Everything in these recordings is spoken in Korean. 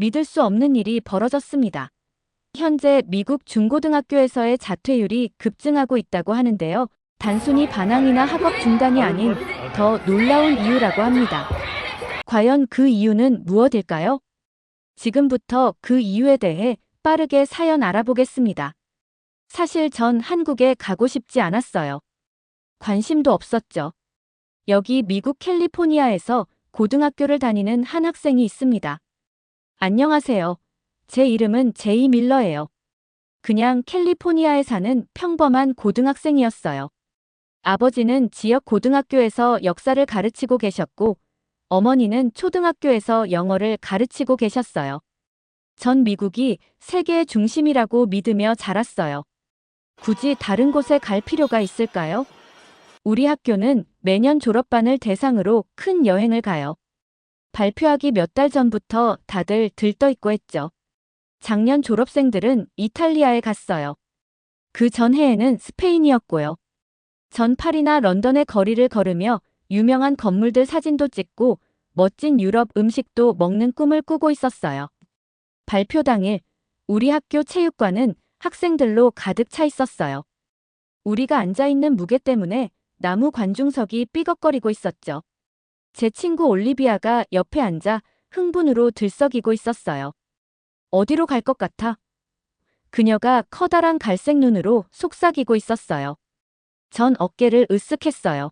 믿을 수 없는 일이 벌어졌습니다. 현재 미국 중고등학교에서의 자퇴율이 급증하고 있다고 하는데요. 단순히 반항이나 학업 중단이 아닌 더 놀라운 이유라고 합니다. 과연 그 이유는 무엇일까요? 지금부터 그 이유에 대해 빠르게 사연 알아보겠습니다. 사실 전 한국에 가고 싶지 않았어요. 관심도 없었죠. 여기 미국 캘리포니아에서 고등학교를 다니는 한 학생이 있습니다. 안녕하세요. 제 이름은 제이 밀러예요. 그냥 캘리포니아에 사는 평범한 고등학생이었어요. 아버지는 지역 고등학교에서 역사를 가르치고 계셨고, 어머니는 초등학교에서 영어를 가르치고 계셨어요. 전 미국이 세계의 중심이라고 믿으며 자랐어요. 굳이 다른 곳에 갈 필요가 있을까요? 우리 학교는 매년 졸업반을 대상으로 큰 여행을 가요. 발표하기 몇 달 전부터 다들 들떠있고 했죠. 작년 졸업생들은 이탈리아에 갔어요. 그 전해에는 스페인이었고요. 전 파리나 런던의 거리를 걸으며 유명한 건물들 사진도 찍고 멋진 유럽 음식도 먹는 꿈을 꾸고 있었어요. 발표 당일 우리 학교 체육관은 학생들로 가득 차 있었어요. 우리가 앉아있는 무게 때문에 나무 관중석이 삐걱거리고 있었죠. 제 친구 올리비아가 옆에 앉아 흥분으로 들썩이고 있었어요. 어디로 갈 것 같아? 그녀가 커다란 갈색 눈으로 속삭이고 있었어요. 전 어깨를 으쓱했어요.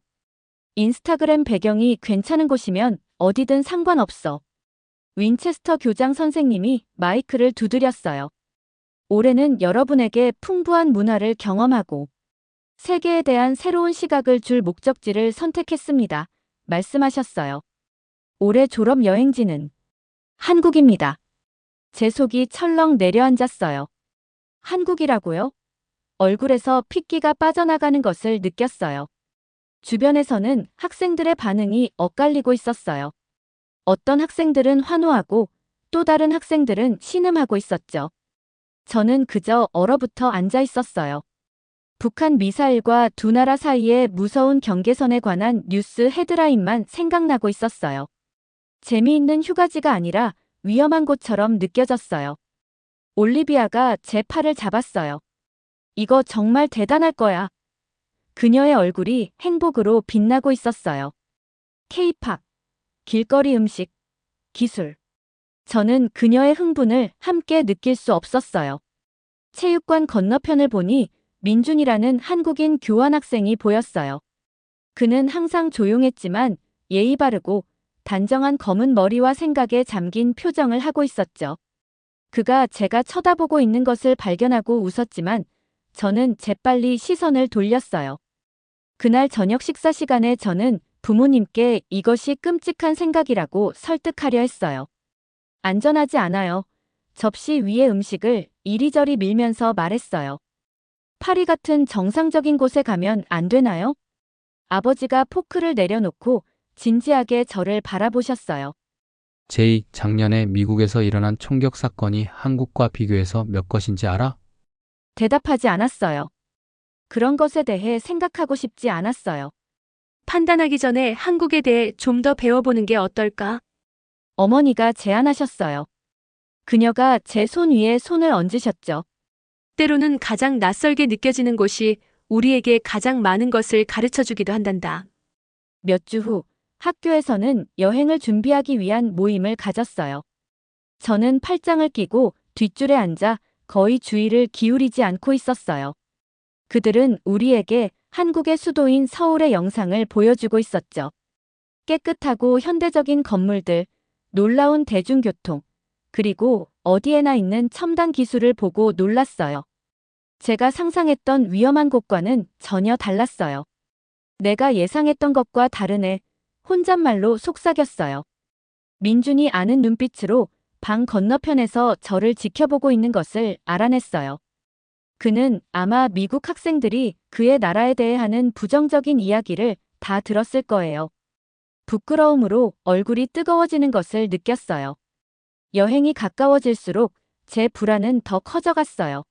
인스타그램 배경이 괜찮은 곳이면 어디든 상관없어. 윈체스터 교장 선생님이 마이크를 두드렸어요. 올해는 여러분에게 풍부한 문화를 경험하고 세계에 대한 새로운 시각을 줄 목적지를 선택했습니다. 말씀하셨어요. 올해 졸업 여행지는 한국입니다. 제 속이 철렁 내려앉았어요. 한국이라고요? 얼굴에서 핏기가 빠져나가는 것을 느꼈어요. 주변에서는 학생들의 반응이 엇갈리고 있었어요. 어떤 학생들은 환호하고 또 다른 학생들은 신음하고 있었죠. 저는 그저 얼어붙어 앉아 있었어요. 북한 미사일과 두 나라 사이의 무서운 경계선에 관한 뉴스 헤드라인만 생각나고 있었어요. 재미있는 휴가지가 아니라 위험한 곳처럼 느껴졌어요. 올리비아가 제 팔을 잡았어요. 이거 정말 대단할 거야. 그녀의 얼굴이 행복으로 빛나고 있었어요. 케이팝, 길거리 음식, 기술. 저는 그녀의 흥분을 함께 느낄 수 없었어요. 체육관 건너편을 보니 민준이라는 한국인 교환학생이 보였어요. 그는 항상 조용했지만 예의 바르고 단정한 검은 머리와 생각에 잠긴 표정을 하고 있었죠. 그가 제가 쳐다보고 있는 것을 발견하고 웃었지만 저는 재빨리 시선을 돌렸어요. 그날 저녁 식사 시간에 저는 부모님께 이것이 끔찍한 생각이라고 설득하려 했어요. 안전하지 않아요. 접시 위에 음식을 이리저리 밀면서 말했어요. 파리 같은 정상적인 곳에 가면 안 되나요? 아버지가 포크를 내려놓고 진지하게 저를 바라보셨어요. 제이, 작년에 미국에서 일어난 총격 사건이 한국과 비교해서 몇 것인지 알아? 대답하지 않았어요. 그런 것에 대해 생각하고 싶지 않았어요. 판단하기 전에 한국에 대해 좀 더 배워보는 게 어떨까? 어머니가 제안하셨어요. 그녀가 제 손 위에 손을 얹으셨죠. 때로는 가장 낯설게 느껴지는 곳이 우리에게 가장 많은 것을 가르쳐 주기도 한단다. 몇 주 후 학교에서는 여행을 준비하기 위한 모임을 가졌어요. 저는 팔짱을 끼고 뒷줄에 앉아 거의 주의를 기울이지 않고 있었어요. 그들은 우리에게 한국의 수도인 서울의 영상을 보여주고 있었죠. 깨끗하고 현대적인 건물들, 놀라운 대중교통, 그리고 어디에나 있는 첨단 기술을 보고 놀랐어요. 제가 상상했던 위험한 곳과는 전혀 달랐어요. 내가 예상했던 것과 다르네. 혼잣말로 속삭였어요. 민준이 아는 눈빛으로 방 건너편에서 저를 지켜보고 있는 것을 알아냈어요. 그는 아마 미국 학생들이 그의 나라에 대해 하는 부정적인 이야기를 다 들었을 거예요. 부끄러움으로 얼굴이 뜨거워지는 것을 느꼈어요. 여행이 가까워질수록 제 불안은 더 커져갔어요.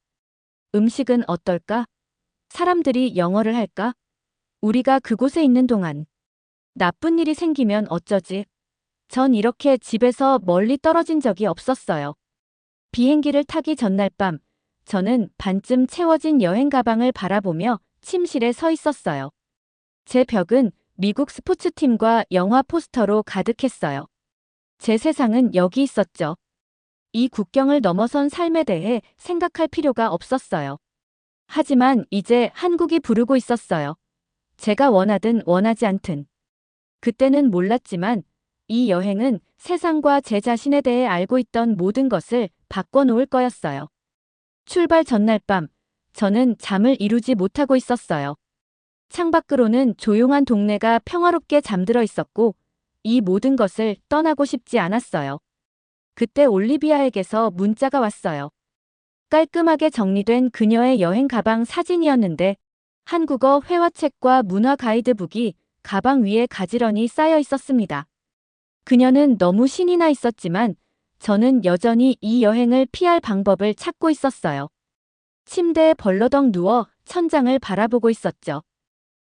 음식은 어떨까? 사람들이 영어를 할까? 우리가 그곳에 있는 동안 나쁜 일이 생기면 어쩌지? 전 이렇게 집에서 멀리 떨어진 적이 없었어요. 비행기를 타기 전날 밤, 저는 반쯤 채워진 여행 가방을 바라보며 침실에 서 있었어요. 제 벽은 미국 스포츠팀과 영화 포스터로 가득했어요. 제 세상은 여기 있었죠. 이 국경을 넘어선 삶에 대해 생각할 필요가 없었어요. 하지만 이제 한국이 부르고 있었어요. 제가 원하든 원하지 않든. 그때는 몰랐지만 이 여행은 세상과 제 자신에 대해 알고 있던 모든 것을 바꿔놓을 거였어요. 출발 전날 밤, 저는 잠을 이루지 못하고 있었어요. 창밖으로는 조용한 동네가 평화롭게 잠들어 있었고, 이 모든 것을 떠나고 싶지 않았어요. 그때 올리비아에게서 문자가 왔어요. 깔끔하게 정리된 그녀의 여행 가방 사진이었는데, 한국어 회화책과 문화 가이드북이 가방 위에 가지런히 쌓여 있었습니다. 그녀는 너무 신이 나 있었지만, 저는 여전히 이 여행을 피할 방법을 찾고 있었어요. 침대에 벌러덩 누워 천장을 바라보고 있었죠.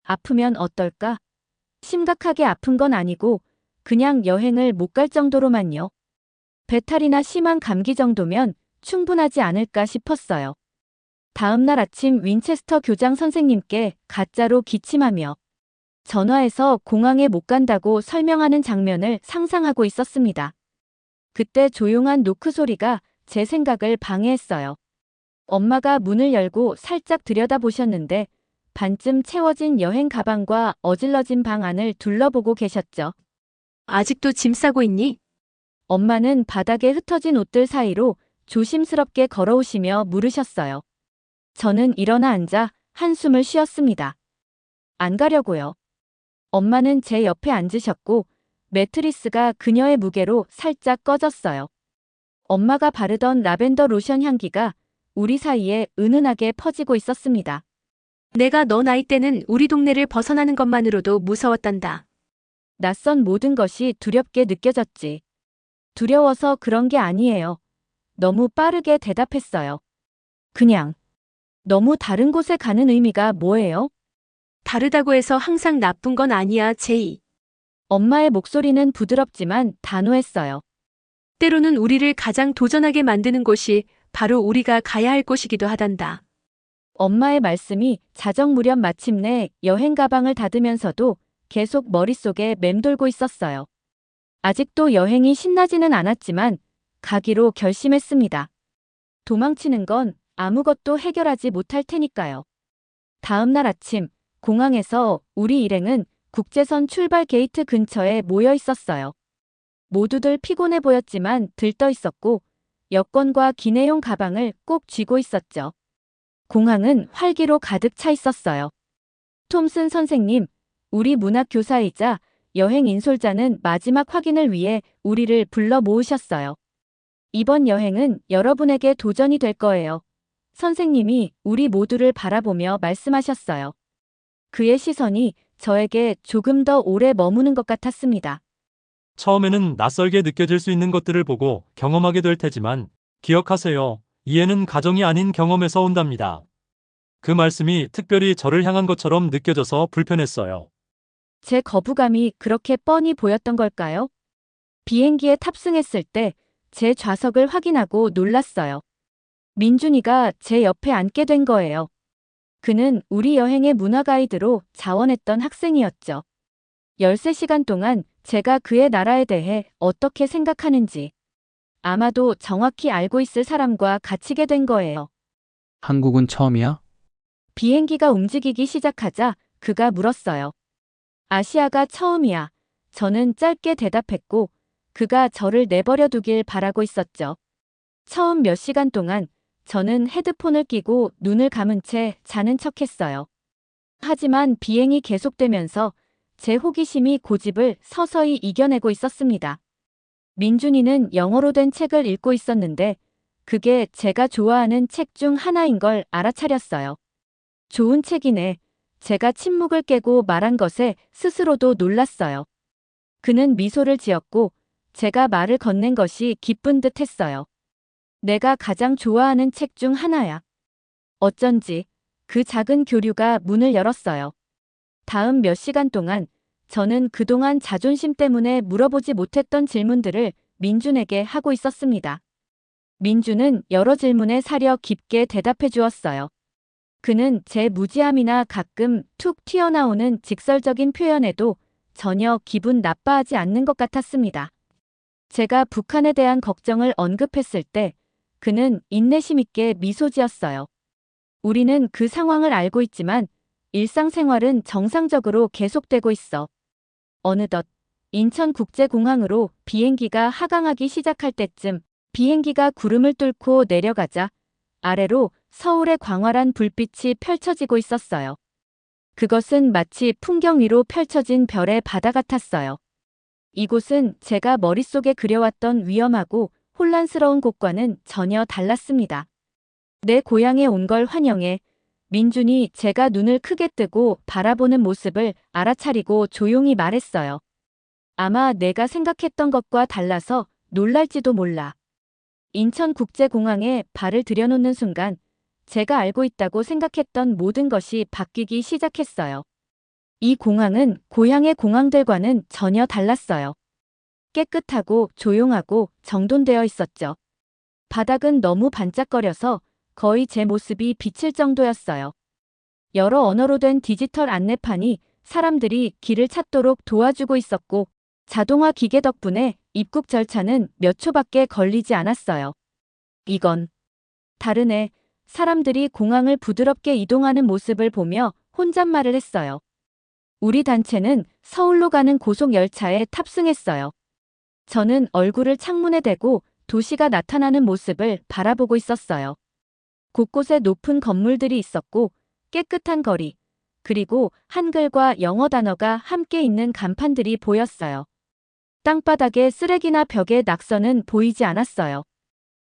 아프면 어떨까? 심각하게 아픈 건 아니고 그냥 여행을 못 갈 정도로만요. 배탈이나 심한 감기 정도면 충분하지 않을까 싶었어요. 다음 날 아침 윈체스터 교장 선생님께 가짜로 기침하며 전화해서 공항에 못 간다고 설명하는 장면을 상상하고 있었습니다. 그때 조용한 노크 소리가 제 생각을 방해했어요. 엄마가 문을 열고 살짝 들여다보셨는데 반쯤 채워진 여행 가방과 어질러진 방 안을 둘러보고 계셨죠. 아직도 짐 싸고 있니? 엄마는 바닥에 흩어진 옷들 사이로 조심스럽게 걸어오시며 물으셨어요. 저는 일어나 앉아 한숨을 쉬었습니다. 안 가려고요. 엄마는 제 옆에 앉으셨고 매트리스가 그녀의 무게로 살짝 꺼졌어요. 엄마가 바르던 라벤더 로션 향기가 우리 사이에 은은하게 퍼지고 있었습니다. 내가 너 나이 때는 우리 동네를 벗어나는 것만으로도 무서웠단다. 낯선 모든 것이 두렵게 느껴졌지. 두려워서 그런 게 아니에요. 너무 빠르게 대답했어요. 그냥. 너무 다른 곳에 가는 의미가 뭐예요? 다르다고 해서 항상 나쁜 건 아니야, 제이. 엄마의 목소리는 부드럽지만 단호했어요. 때로는 우리를 가장 도전하게 만드는 곳이 바로 우리가 가야 할 곳이기도 하단다. 엄마의 말씀이 자정 무렵 마침내 여행 가방을 닫으면서도 계속 머릿속에 맴돌고 있었어요. 아직도 여행이 신나지는 않았지만 가기로 결심했습니다. 도망치는 건 아무것도 해결하지 못할 테니까요. 다음 날 아침 공항에서 우리 일행은 국제선 출발 게이트 근처에 모여 있었어요. 모두들 피곤해 보였지만 들떠 있었고 여권과 기내용 가방을 꼭 쥐고 있었죠. 공항은 활기로 가득 차 있었어요. 톰슨 선생님, 우리 문학 교사이자 여행 인솔자는 마지막 확인을 위해 우리를 불러 모으셨어요. 이번 여행은 여러분에게 도전이 될 거예요. 선생님이 우리 모두를 바라보며 말씀하셨어요. 그의 시선이 저에게 조금 더 오래 머무는 것 같았습니다. 처음에는 낯설게 느껴질 수 있는 것들을 보고 경험하게 될 테지만 기억하세요. 이해는 가정이 아닌 경험에서 온답니다. 그 말씀이 특별히 저를 향한 것처럼 느껴져서 불편했어요. 제 거부감이 그렇게 뻔히 보였던 걸까요? 비행기에 탑승했을 때 제 좌석을 확인하고 놀랐어요. 민준이가 제 옆에 앉게 된 거예요. 그는 우리 여행의 문화 가이드로 자원했던 학생이었죠. 13시간 동안 제가 그의 나라에 대해 어떻게 생각하는지 아마도 정확히 알고 있을 사람과 갇히게 된 거예요. 한국은 처음이야? 비행기가 움직이기 시작하자 그가 물었어요. 아시아가 처음이야. 저는 짧게 대답했고 그가 저를 내버려 두길 바라고 있었죠. 처음 몇 시간 동안 저는 헤드폰을 끼고 눈을 감은 채 자는 척했어요. 하지만 비행이 계속되면서 제 호기심이 고집을 서서히 이겨내고 있었습니다. 민준이는 영어로 된 책을 읽고 있었는데 그게 제가 좋아하는 책 중 하나인 걸 알아차렸어요. 좋은 책이네. 제가 침묵을 깨고 말한 것에 스스로도 놀랐어요. 그는 미소를 지었고 제가 말을 건넨 것이 기쁜 듯 했어요. 내가 가장 좋아하는 책 중 하나야. 어쩐지 그 작은 교류가 문을 열었어요. 다음 몇 시간 동안 저는 그동안 자존심 때문에 물어보지 못했던 질문들을 민준에게 하고 있었습니다. 민준은 여러 질문에 사려 깊게 대답해 주었어요. 그는 제 무지함이나 가끔 툭 튀어나오는 직설적인 표현에도 전혀 기분 나빠하지 않는 것 같았습니다. 제가 북한에 대한 걱정을 언급했을 때 그는 인내심 있게 미소 지었어요. 우리는 그 상황을 알고 있지만 일상생활은 정상적으로 계속되고 있어. 어느덧 인천국제공항으로 비행기가 하강하기 시작할 때쯤 비행기가 구름을 뚫고 내려가자 아래로 서울의 광활한 불빛이 펼쳐지고 있었어요. 그것은 마치 풍경 위로 펼쳐진 별의 바다 같았어요. 이곳은 제가 머릿속에 그려왔던 위험하고 혼란스러운 곳과는 전혀 달랐습니다. 내 고향에 온 걸 환영해 민준이 제가 눈을 크게 뜨고 바라보는 모습을 알아차리고 조용히 말했어요. 아마 내가 생각했던 것과 달라서 놀랄지도 몰라. 인천국제공항에 발을 들여놓는 순간 제가 알고 있다고 생각했던 모든 것이 바뀌기 시작했어요. 이 공항은 고향의 공항들과는 전혀 달랐어요. 깨끗하고 조용하고 정돈되어 있었죠. 바닥은 너무 반짝거려서 거의 제 모습이 비칠 정도였어요. 여러 언어로 된 디지털 안내판이 사람들이 길을 찾도록 도와주고 있었고 자동화 기계 덕분에 입국 절차는 몇 초밖에 걸리지 않았어요. 이건 다르네. 사람들이 공항을 부드럽게 이동하는 모습을 보며 혼잣말을 했어요. 우리 단체는 서울로 가는 고속 열차에 탑승했어요. 저는 얼굴을 창문에 대고 도시가 나타나는 모습을 바라보고 있었어요. 곳곳에 높은 건물들이 있었고 깨끗한 거리, 그리고 한글과 영어 단어가 함께 있는 간판들이 보였어요. 땅바닥에 쓰레기나 벽에 낙서는 보이지 않았어요.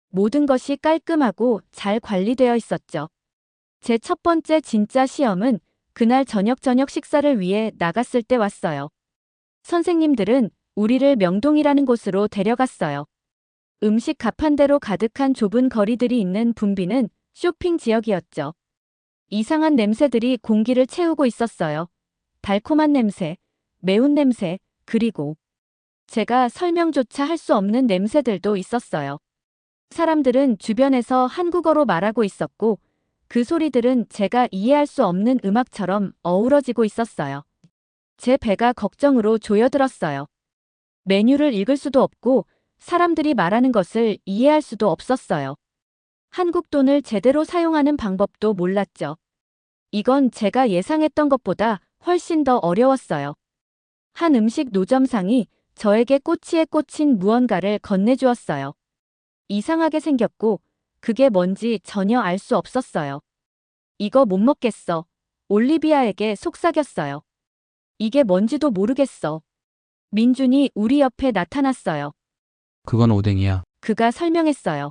모든 것이 깔끔하고 잘 관리되어 있었죠. 제 첫 번째 진짜 시험은 그날 저녁 저녁 식사를 위해 나갔을 때 왔어요. 선생님들은 우리를 명동이라는 곳으로 데려갔어요. 음식 가판대로 가득한 좁은 거리들이 있는 붐비는 쇼핑 지역이었죠. 이상한 냄새들이 공기를 채우고 있었어요. 달콤한 냄새, 매운 냄새, 그리고 제가 설명조차 할 수 없는 냄새들도 있었어요. 사람들은 주변에서 한국어로 말하고 있었고 그 소리들은 제가 이해할 수 없는 음악처럼 어우러지고 있었어요. 제 배가 걱정으로 조여들었어요. 메뉴를 읽을 수도 없고 사람들이 말하는 것을 이해할 수도 없었어요. 한국 돈을 제대로 사용하는 방법도 몰랐죠. 이건 제가 예상했던 것보다 훨씬 더 어려웠어요. 한 음식 노점상이 저에게 꼬치에 꽂힌 무언가를 건네주었어요. 이상하게 생겼고 그게 뭔지 전혀 알 수 없었어요. 이거 못 먹겠어. 올리비아에게 속삭였어요. 이게 뭔지도 모르겠어. 민준이 우리 옆에 나타났어요. 그건 오뎅이야. 그가 설명했어요.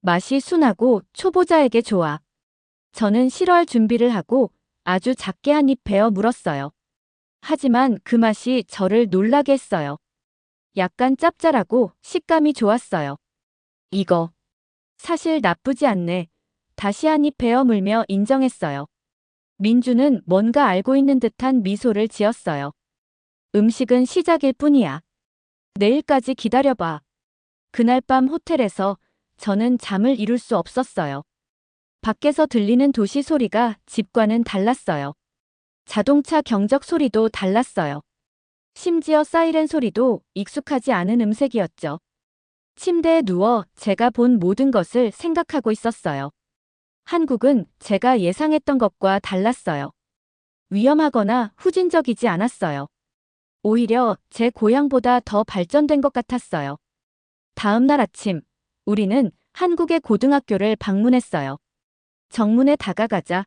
맛이 순하고 초보자에게 좋아. 저는 싫어할 준비를 하고 아주 작게 한 입 베어 물었어요. 하지만 그 맛이 저를 놀라게 했어요. 약간 짭짤하고 식감이 좋았어요. 이거. 사실 나쁘지 않네. 다시 한 입 베어 물며 인정했어요. 민주는 뭔가 알고 있는 듯한 미소를 지었어요. 음식은 시작일 뿐이야. 내일까지 기다려봐. 그날 밤 호텔에서 저는 잠을 이룰 수 없었어요. 밖에서 들리는 도시 소리가 집과는 달랐어요. 자동차 경적 소리도 달랐어요. 심지어 사이렌 소리도 익숙하지 않은 음색이었죠. 침대에 누워 제가 본 모든 것을 생각하고 있었어요. 한국은 제가 예상했던 것과 달랐어요. 위험하거나 후진적이지 않았어요. 오히려 제 고향보다 더 발전된 것 같았어요. 다음 날 아침, 우리는 한국의 고등학교를 방문했어요. 정문에 다가가자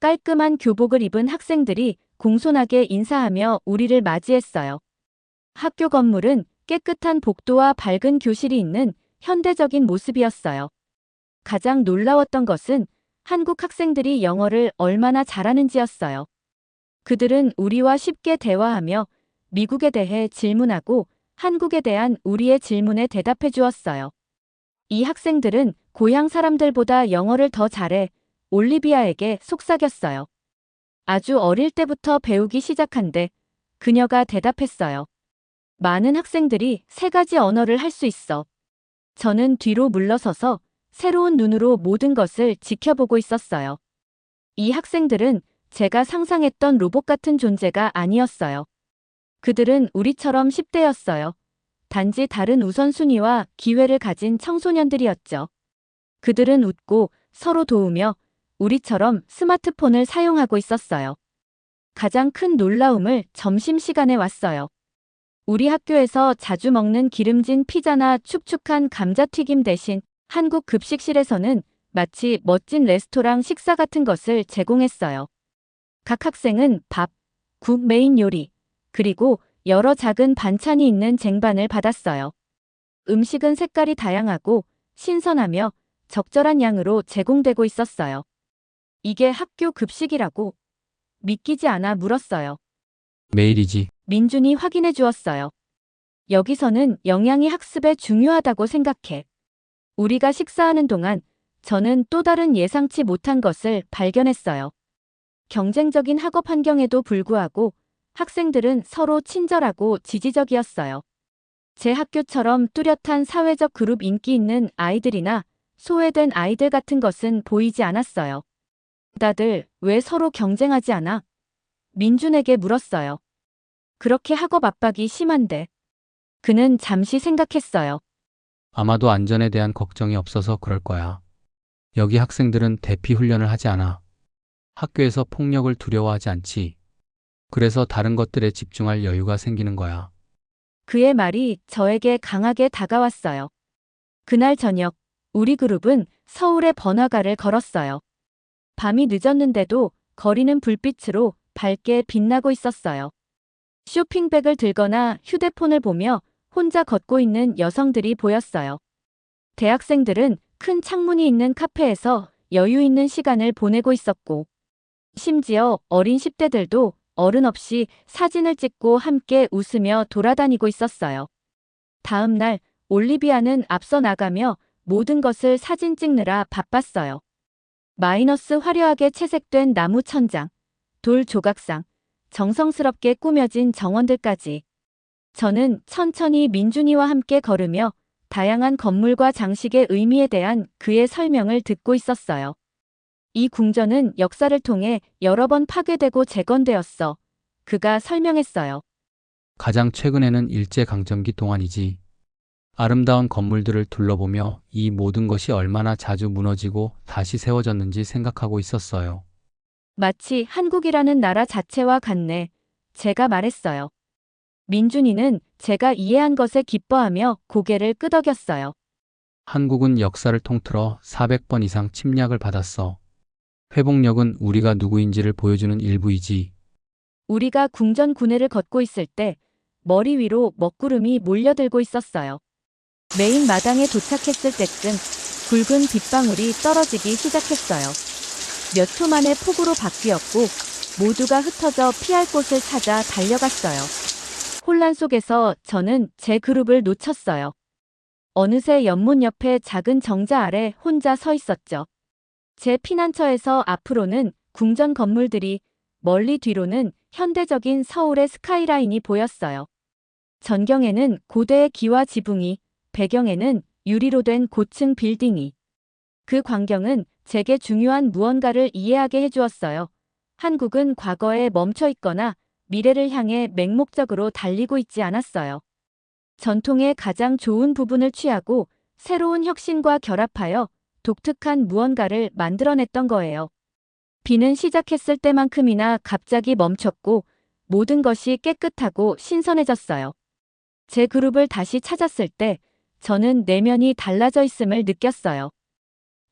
깔끔한 교복을 입은 학생들이 공손하게 인사하며 우리를 맞이했어요. 학교 건물은 깨끗한 복도와 밝은 교실이 있는 현대적인 모습이었어요. 가장 놀라웠던 것은 한국 학생들이 영어를 얼마나 잘하는지였어요. 그들은 우리와 쉽게 대화하며 미국에 대해 질문하고 한국에 대한 우리의 질문에 대답해 주었어요. 이 학생들은 고향 사람들보다 영어를 더 잘해 올리비아에게 속삭였어요. 아주 어릴 때부터 배우기 시작한데 그녀가 대답했어요. 많은 학생들이 세 가지 언어를 할 수 있어. 저는 뒤로 물러서서 새로운 눈으로 모든 것을 지켜보고 있었어요. 이 학생들은 제가 상상했던 로봇 같은 존재가 아니었어요. 그들은 우리처럼 10대였어요. 단지 다른 우선순위와 기회를 가진 청소년들이었죠. 그들은 웃고 서로 도우며 우리처럼 스마트폰을 사용하고 있었어요. 가장 큰 놀라움을 점심시간에 왔어요. 우리 학교에서 자주 먹는 기름진 피자나 축축한 감자튀김 대신 한국 급식실에서는 마치 멋진 레스토랑 식사 같은 것을 제공했어요. 각 학생은 밥, 국 메인 요리, 그리고 여러 작은 반찬이 있는 쟁반을 받았어요. 음식은 색깔이 다양하고 신선하며 적절한 양으로 제공되고 있었어요. 이게 학교 급식이라고 믿기지 않아 물었어요. 매일이지. 민준이 확인해 주었어요. 여기서는 영양이 학습에 중요하다고 생각해. 우리가 식사하는 동안 저는 또 다른 예상치 못한 것을 발견했어요. 경쟁적인 학업 환경에도 불구하고 학생들은 서로 친절하고 지지적이었어요. 제 학교처럼 뚜렷한 사회적 그룹 인기 있는 아이들이나 소외된 아이들 같은 것은 보이지 않았어요. 다들 왜 서로 경쟁하지 않아? 민준에게 물었어요. 그렇게 학업 압박이 심한데. 그는 잠시 생각했어요. 아마도 안전에 대한 걱정이 없어서 그럴 거야. 여기 학생들은 대피 훈련을 하지 않아. 학교에서 폭력을 두려워하지 않지. 그래서 다른 것들에 집중할 여유가 생기는 거야. 그의 말이 저에게 강하게 다가왔어요. 그날 저녁, 우리 그룹은 서울의 번화가를 걸었어요. 밤이 늦었는데도 거리는 불빛으로 밝게 빛나고 있었어요. 쇼핑백을 들거나 휴대폰을 보며 혼자 걷고 있는 여성들이 보였어요. 대학생들은 큰 창문이 있는 카페에서 여유 있는 시간을 보내고 있었고, 심지어 어린 10대들도 어른 없이 사진을 찍고 함께 웃으며 돌아다니고 있었어요. 다음 날 올리비아는 앞서 나가며 모든 것을 사진 찍느라 바빴어요. 마이너스 화려하게 채색된 나무 천장, 돌 조각상, 정성스럽게 꾸며진 정원들까지. 저는 천천히 민준이와 함께 걸으며 다양한 건물과 장식의 의미에 대한 그의 설명을 듣고 있었어요. 이 궁전은 역사를 통해 여러 번 파괴되고 재건되었어. 그가 설명했어요. 가장 최근에는 일제강점기 동안이지. 아름다운 건물들을 둘러보며 이 모든 것이 얼마나 자주 무너지고 다시 세워졌는지 생각하고 있었어요. 마치 한국이라는 나라 자체와 같네. 제가 말했어요. 민준이는 제가 이해한 것에 기뻐하며 고개를 끄덕였어요. 한국은 역사를 통틀어 400번 이상 침략을 받았어. 회복력은 우리가 누구인지를 보여주는 일부이지. 우리가 궁전 구내를 걷고 있을 때 머리 위로 먹구름이 몰려들고 있었어요. 메인 마당에 도착했을 때쯤 굵은 빗방울이 떨어지기 시작했어요. 몇 초 만에 폭우로 바뀌었고 모두가 흩어져 피할 곳을 찾아 달려갔어요. 혼란 속에서 저는 제 그룹을 놓쳤어요. 어느새 연못 옆에 작은 정자 아래 혼자 서 있었죠. 제 피난처에서 앞으로는 궁전 건물들이 멀리 뒤로는 현대적인 서울의 스카이라인이 보였어요. 전경에는 고대의 기와 지붕이, 배경에는 유리로 된 고층 빌딩이. 그 광경은 제게 중요한 무언가를 이해하게 해주었어요. 한국은 과거에 멈춰 있거나 미래를 향해 맹목적으로 달리고 있지 않았어요. 전통의 가장 좋은 부분을 취하고 새로운 혁신과 결합하여 독특한 무언가를 만들어냈던 거예요. 비는 시작했을 때만큼이나 갑자기 멈췄고 모든 것이 깨끗하고 신선해졌어요. 제 그룹을 다시 찾았을 때 저는 내면이 달라져 있음을 느꼈어요.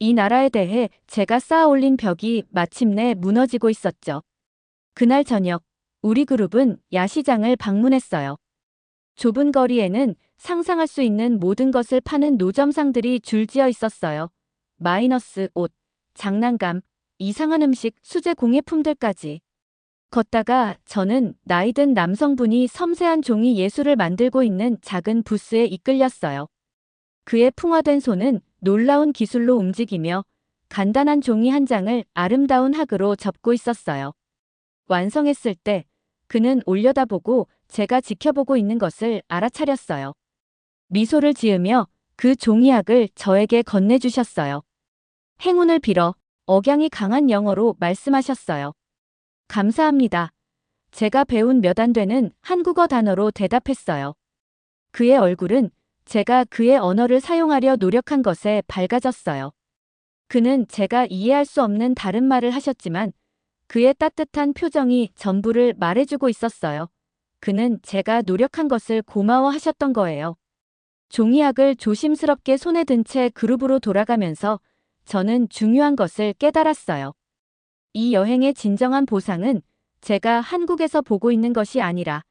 이 나라에 대해 제가 쌓아 올린 벽이 마침내 무너지고 있었죠. 그날 저녁, 우리 그룹은 야시장을 방문했어요. 좁은 거리에는 상상할 수 있는 모든 것을 파는 노점상들이 줄지어 있었어요. 마이너스 옷, 장난감, 이상한 음식, 수제 공예품들까지. 걷다가 저는 나이든 남성분이 섬세한 종이 예술을 만들고 있는 작은 부스에 이끌렸어요. 그의 풍화된 손은 놀라운 기술로 움직이며 간단한 종이 한 장을 아름다운 학으로 접고 있었어요. 완성했을 때 그는 올려다보고 제가 지켜보고 있는 것을 알아차렸어요. 미소를 지으며 그 종이약을 저에게 건네주셨어요. 행운을 빌어 억양이 강한 영어로 말씀하셨어요. 감사합니다. 제가 배운 몇 안 되는 한국어 단어로 대답했어요. 그의 얼굴은 제가 그의 언어를 사용하려 노력한 것에 밝아졌어요. 그는 제가 이해할 수 없는 다른 말을 하셨지만 그의 따뜻한 표정이 전부를 말해주고 있었어요. 그는 제가 노력한 것을 고마워하셨던 거예요. 종이약을 조심스럽게 손에 든 채 그룹으로 돌아가면서 저는 중요한 것을 깨달았어요. 이 여행의 진정한 보상은 제가 한국에서 보고 있는 것이 아니라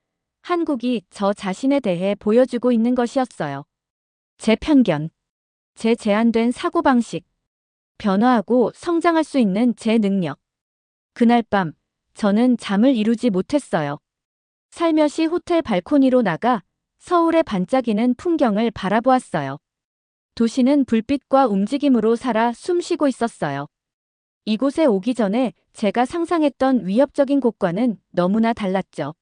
한국이 저 자신에 대해 보여주고 있는 것이었어요. 제 편견, 제 제한된 사고방식, 변화하고 성장할 수 있는 제 능력. 그날 밤, 저는 잠을 이루지 못했어요. 살며시 호텔 발코니로 나가 서울의 반짝이는 풍경을 바라보았어요. 도시는 불빛과 움직임으로 살아 숨쉬고 있었어요. 이곳에 오기 전에 제가 상상했던 위협적인 곳과는 너무나 달랐죠.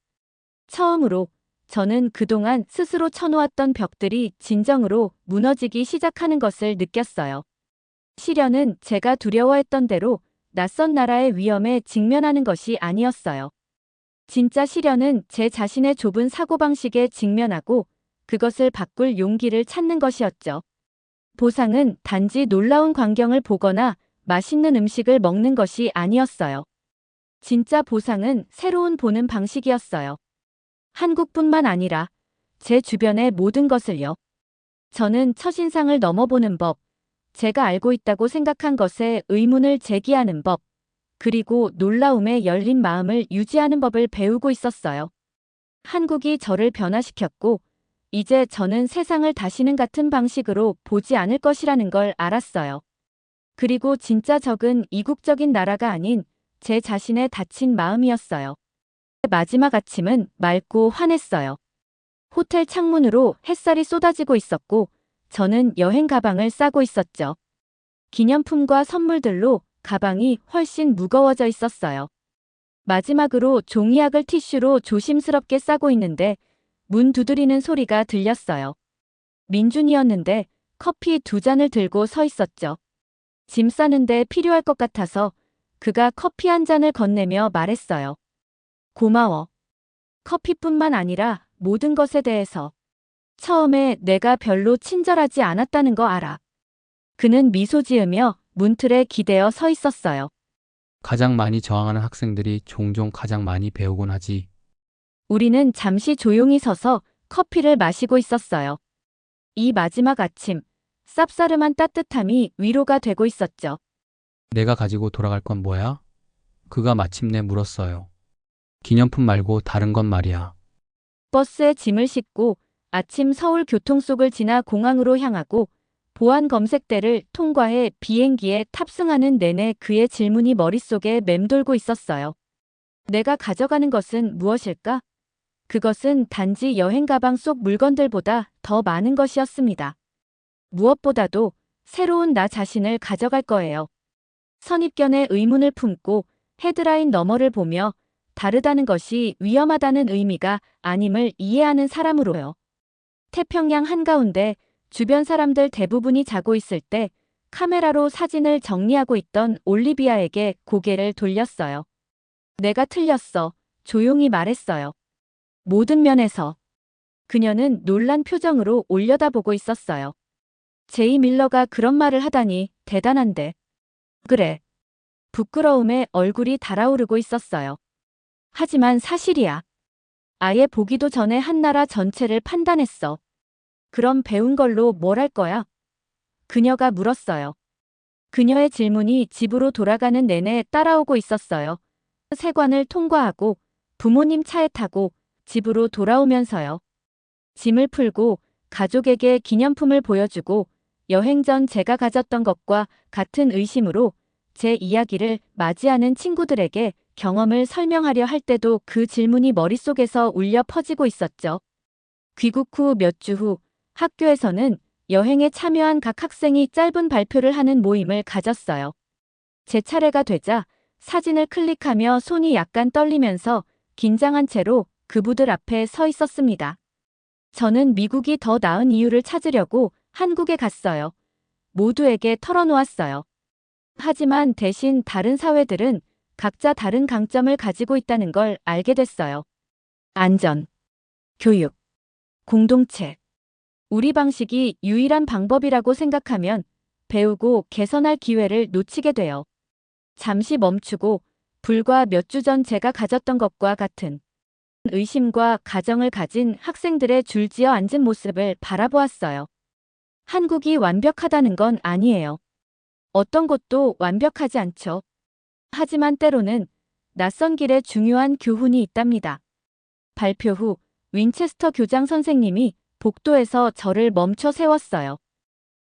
처음으로 저는 그동안 스스로 쳐놓았던 벽들이 진정으로 무너지기 시작하는 것을 느꼈어요. 시련은 제가 두려워했던 대로 낯선 나라의 위험에 직면하는 것이 아니었어요. 진짜 시련은 제 자신의 좁은 사고방식에 직면하고 그것을 바꿀 용기를 찾는 것이었죠. 보상은 단지 놀라운 광경을 보거나 맛있는 음식을 먹는 것이 아니었어요. 진짜 보상은 새로운 보는 방식이었어요. 한국뿐만 아니라 제 주변의 모든 것을요. 저는 첫인상을 넘어보는 법, 제가 알고 있다고 생각한 것에 의문을 제기하는 법, 그리고 놀라움에 열린 마음을 유지하는 법을 배우고 있었어요. 한국이 저를 변화시켰고, 이제 저는 세상을 다시는 같은 방식으로 보지 않을 것이라는 걸 알았어요. 그리고 진짜 적은 이국적인 나라가 아닌 제 자신의 다친 마음이었어요. 마지막 아침은 맑고 환했어요. 호텔 창문으로 햇살이 쏟아지고 있었고, 저는 여행 가방을 싸고 있었죠. 기념품과 선물들로 가방이 훨씬 무거워져 있었어요. 마지막으로 종이약을 티슈로 조심스럽게 싸고 있는데 문 두드리는 소리가 들렸어요. 민준이었는데 커피 두 잔을 들고 서 있었죠. 짐 싸는데 필요할 것 같아서 그가 커피 한 잔을 건네며 말했어요. 고마워. 커피뿐만 아니라 모든 것에 대해서. 처음에 내가 별로 친절하지 않았다는 거 알아. 그는 미소 지으며 문틀에 기대어 서 있었어요. 가장 많이 저항하는 학생들이 종종 가장 많이 배우곤 하지. 우리는 잠시 조용히 서서 커피를 마시고 있었어요. 이 마지막 아침, 쌉싸름한 따뜻함이 위로가 되고 있었죠. 내가 가지고 돌아갈 건 뭐야? 그가 마침내 물었어요. 기념품 말고 다른 건 말이야. 버스에 짐을 싣고 아침 서울 교통 속을 지나 공항으로 향하고 보안 검색대를 통과해 비행기에 탑승하는 내내 그의 질문이 머릿속에 맴돌고 있었어요. 내가 가져가는 것은 무엇일까? 그것은 단지 여행 가방 속 물건들보다 더 많은 것이었습니다. 무엇보다도 새로운 나 자신을 가져갈 거예요. 선입견에 의문을 품고 헤드라인 너머를 보며 다르다는 것이 위험하다는 의미가 아님을 이해하는 사람으로요. 태평양 한가운데 주변 사람들 대부분이 자고 있을 때 카메라로 사진을 정리하고 있던 올리비아에게 고개를 돌렸어요. 내가 틀렸어. 조용히 말했어요. 모든 면에서. 그녀는 놀란 표정으로 올려다보고 있었어요. 제이 밀러가 그런 말을 하다니 대단한데. 그래. 부끄러움에 얼굴이 달아오르고 있었어요. 하지만 사실이야. 아예 보기도 전에 한 나라 전체를 판단했어. 그럼 배운 걸로 뭘 할 거야? 그녀가 물었어요. 그녀의 질문이 집으로 돌아가는 내내 따라오고 있었어요. 세관을 통과하고 부모님 차에 타고 집으로 돌아오면서요. 짐을 풀고 가족에게 기념품을 보여주고 여행 전 제가 가졌던 것과 같은 의심으로 제 이야기를 맞이하는 친구들에게 경험을 설명하려 할 때도 그 질문이 머릿속에서 울려 퍼지고 있었죠. 귀국 후 몇 주 후 학교에서는 여행에 참여한 각 학생이 짧은 발표를 하는 모임을 가졌어요. 제 차례가 되자 사진을 클릭하며 손이 약간 떨리면서 긴장한 채로 그부들 앞에 서 있었습니다. 저는 미국이 더 나은 이유를 찾으려고 한국에 갔어요. 모두에게 털어놓았어요. 하지만 대신 다른 사회들은 각자 다른 강점을 가지고 있다는 걸 알게 됐어요. 안전, 교육, 공동체. 우리 방식이 유일한 방법이라고 생각하면 배우고 개선할 기회를 놓치게 돼요. 잠시 멈추고 불과 몇 주 전 제가 가졌던 것과 같은 의심과 가정을 가진 학생들의 줄지어 앉은 모습을 바라보았어요. 한국이 완벽하다는 건 아니에요. 어떤 것도 완벽하지 않죠. 하지만 때로는 낯선 길에 중요한 교훈이 있답니다. 발표 후 윈체스터 교장 선생님이 복도에서 저를 멈춰 세웠어요.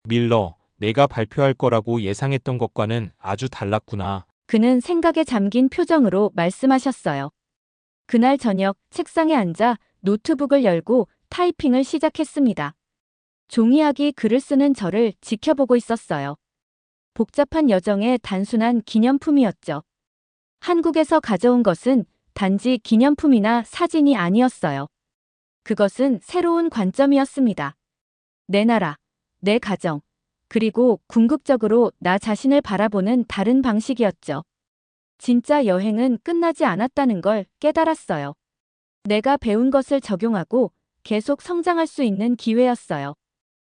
밀러, 내가 발표할 거라고 예상했던 것과는 아주 달랐구나. 그는 생각에 잠긴 표정으로 말씀하셨어요. 그날 저녁 책상에 앉아 노트북을 열고 타이핑을 시작했습니다. 종이학이 글을 쓰는 저를 지켜보고 있었어요. 복잡한 여정의 단순한 기념품이었죠. 한국에서 가져온 것은 단지 기념품이나 사진이 아니었어요. 그것은 새로운 관점이었습니다. 내 나라, 내 가정, 그리고 궁극적으로 나 자신을 바라보는 다른 방식이었죠. 진짜 여행은 끝나지 않았다는 걸 깨달았어요. 내가 배운 것을 적용하고 계속 성장할 수 있는 기회였어요.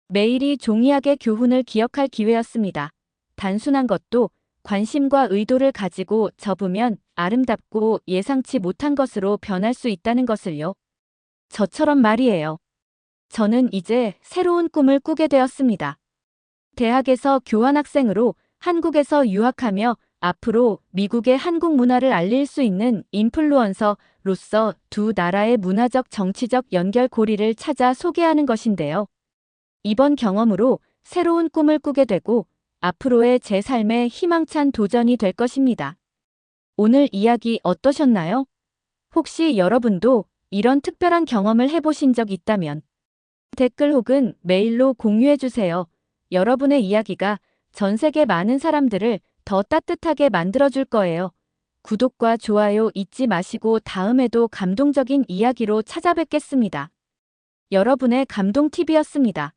매일이 종이학의 교훈을 기억할 기회였습니다. 단순한 것도 관심과 의도를 가지고 접으면 아름답고 예상치 못한 것으로 변할 수 있다는 것을요. 저처럼 말이에요. 저는 이제 새로운 꿈을 꾸게 되었습니다. 대학에서 교환학생으로 한국에서 유학하며 앞으로 미국의 한국 문화를 알릴 수 있는 인플루언서로서 두 나라의 문화적 정치적 연결고리를 찾아 소개하는 것인데요. 이번 경험으로 새로운 꿈을 꾸게 되고 앞으로의 제 삶의 희망찬 도전이 될 것입니다. 오늘 이야기 어떠셨나요? 혹시 여러분도 이런 특별한 경험을 해보신 적 있다면 댓글 혹은 메일로 공유해주세요. 여러분의 이야기가 전 세계 많은 사람들을 더 따뜻하게 만들어줄 거예요. 구독과 좋아요 잊지 마시고 다음에도 감동적인 이야기로 찾아뵙겠습니다. 여러분의 감동TV였습니다.